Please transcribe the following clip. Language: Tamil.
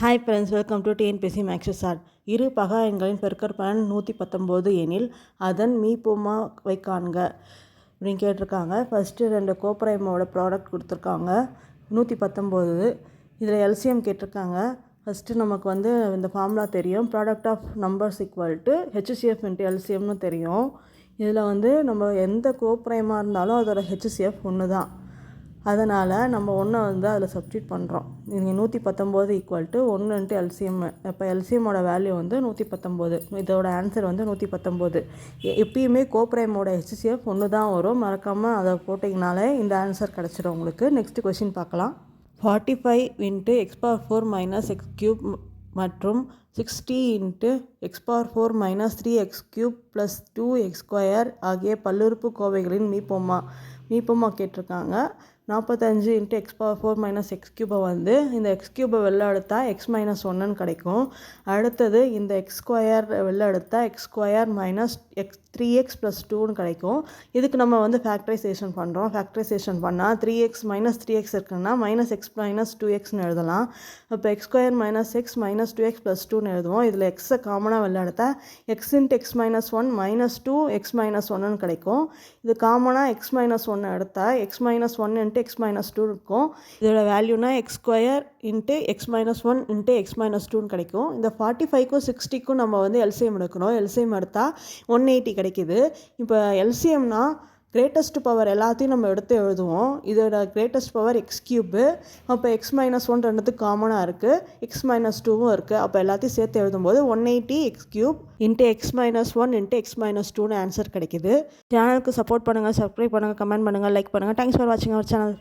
Hi friends welcome to TNPSC maths sir இரு பகா எண்களின் பெருக்கற் பலன் நூற்றி பத்தொம்போது எனில் அதன் மீப்போமா வைக்கான்க காண்க. அப்படின்னு கேட்டிருக்காங்க. ஃபஸ்ட்டு ரெண்டு கோப்ரைமோட ப்ராடக்ட் கொடுத்துருக்காங்க. நூற்றி பத்தொம்போது இதில் எல்சிஎம் கேட்டிருக்காங்க. ஃபஸ்ட்டு நமக்கு வந்து இந்த ஃபார்முலா தெரியும். Product of numbers equal to HCF into எல்சிஎம்னு தெரியும். இதில் வந்து நம்ம எந்த கோப்ரைமாக இருந்தாலும் அதோட ஹெச்சிஎஃப் ஒன்று தான் அதனால் நம்ம ஒன்றை வந்து அதில் சப்ஸ்டியூட் பண்ணுறோம் இங்கே நூற்றி பத்தொம்போது ஈக்குவல் டு ஒன்றுன்ட்டு எல்சிஎம் இப்போ எல்சிஎம்மோட வேல்யூ வந்து நூற்றி பத்தொம்போது இதோட ஆன்சர் வந்து நூற்றி பத்தொம்போது எ- எப்பயுமே கோப்ரைமோட ஹெச்சிஎஃப் ஒன்று தான் வரும். மறக்காமல் அதை போட்டிங்கனாலே இந்த ஆன்சர் கிடச்சிடும் உங்களுக்கு. நெக்ஸ்ட் கொஷின் பார்க்கலாம். Forty five into x power four minus x cube மற்றும் sixty into x power four minus three x cube plus two x square ஆகிய பல்லுறுப்பு கோவைகளின் மீப்போமா மீப்போமா கேட்டிருக்காங்க. நாற்பத்தஞ்சு into x power four minus x கியூபை வந்து இந்த எக்ஸ் கியூபை வெளில எடுத்தால் எக்ஸ் மைனஸ் ஒன்றுன்னு கிடைக்கும். அடுத்தது இந்த எக்ஸ் ஸ்கொயர் வெளில எடுத்தால் x square minus x three x plus டூன்னு கிடைக்கும். இதுக்கு நம்ம வந்து ஃபேக்டரைசேஷன் பண்ணுறோம் ஃபேக்டரைசேஷன் பண்ணால் three x minus three x இருக்குன்னா மைனஸ் எக்ஸ் மைனஸ் டூ எக்ஸ்னு எழுதலாம். இப்போ x square minus x minus two x plus டூன்னு எழுதுவோம். இதில் எக்ஸை காமனாக வெளில எடுத்தால் x into x minus one minus two x minus ஒன்றுன்னு கிடைக்கும். இது காமனாக எக்ஸ் மைனஸ் ஒன்று எடுத்தால் x minus one into x minus two இருக்கும். இதோட வேல்யூனா x square into x minus one into x minus டூன்னு கிடைக்கும். இந்த ஃபார்ட்டி ஃபைவ்க்கும் சிக்ஸ்டிக்கும் நம்ம வந்து எல்சிஎம் எடுக்கணும். எல்சிஎம் எடுத்தால் ஒன் எயிட்டி கிடைக்கிது. இப்போ எல்சிஎம்னா கிரேட்டஸ்ட் பவர் எல்லாத்தையும் நம்ம எடுத்து எழுதுவோம். இதோட கிரேட்டஸ்ட் பவர் எக்ஸ் கியூப்பு அப்போ எக்ஸ் மைனஸ் ஒன் ரெண்டுத்துக்கு காமனாக இருக்குது எக்ஸ் மைனஸ் டூவும் இருக்குது அப்போ எல்லாத்தையும் சேர்த்து எழுதும்போது one eighty x cube into x minus one into x minus டூன்னு ஆன்சர் கிடைக்குது. சேனலுக்கு சப்போர்ட் பண்ணுங்கள் சப்ஸ்கிரைப் பண்ணுங்கள் கமெண்ட் பண்ணுங்கள் லைக் பண்ணுங்கள் தேங்க்ஸ் ஃபார் வாட்சிங் அவர் சேனல்